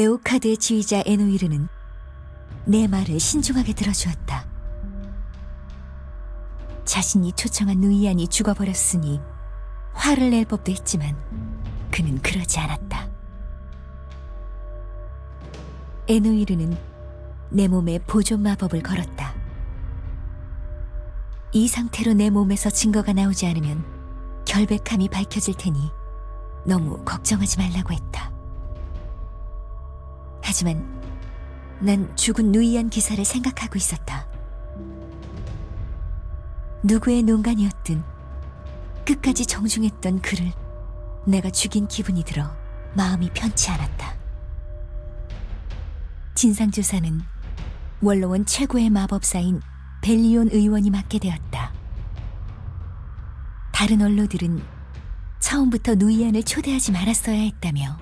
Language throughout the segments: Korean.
에오카드의 지휘자 에노이르는 내 말을 신중하게 들어주었다. 자신이 초청한 누이안이 죽어버렸으니 화를 낼 법도 했지만 그는 그러지 않았다. 에노이르는 내 몸에 보존 마법을 걸었다. 이 상태로 내 몸에서 증거가 나오지 않으면 결백함이 밝혀질 테니 너무 걱정하지 말라고 했다. 하지만 난 죽은 누이안 기사를 생각하고 있었다. 누구의 농간이었든 끝까지 정중했던 그를 내가 죽인 기분이 들어 마음이 편치 않았다. 진상조사는 원로원 최고의 마법사인 벨리온 의원이 맡게 되었다. 다른 언로들은 처음부터 누이안을 초대하지 말았어야 했다며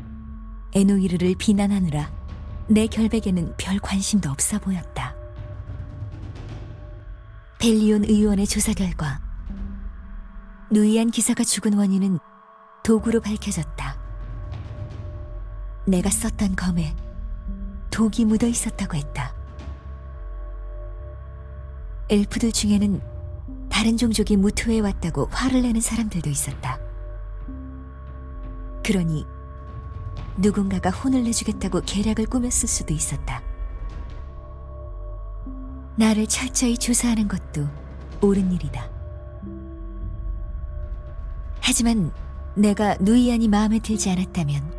에노이르를 비난하느라 내 결백에는 별 관심도 없어 보였다. 벨리온 의원의 조사 결과 누이안 기사가 죽은 원인은 도구로 밝혀졌다. 내가 썼던 검에 독이 묻어 있었다고 했다. 엘프들 중에는 다른 종족이 무토해 왔다고 화를 내는 사람들도 있었다. 그러니 누군가가 혼을 내주겠다고 계략을 꾸몄을 수도 있었다. 나를 철저히 조사하는 것도 옳은 일이다. 하지만 내가 누이안이 마음에 들지 않았다면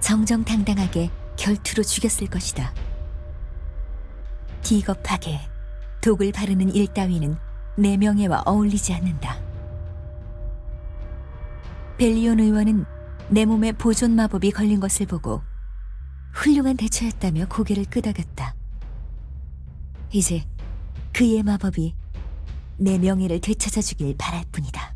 정정당당하게 결투로 죽였을 것이다. 기겁하게 독을 바르는 일 따위는 내 명예와 어울리지 않는다. 벨리온 의원은 내 몸에 보존 마법이 걸린 것을 보고 훌륭한 대처였다며 고개를 끄덕였다. 이제 그의 마법이 내 명예를 되찾아 주길 바랄 뿐이다.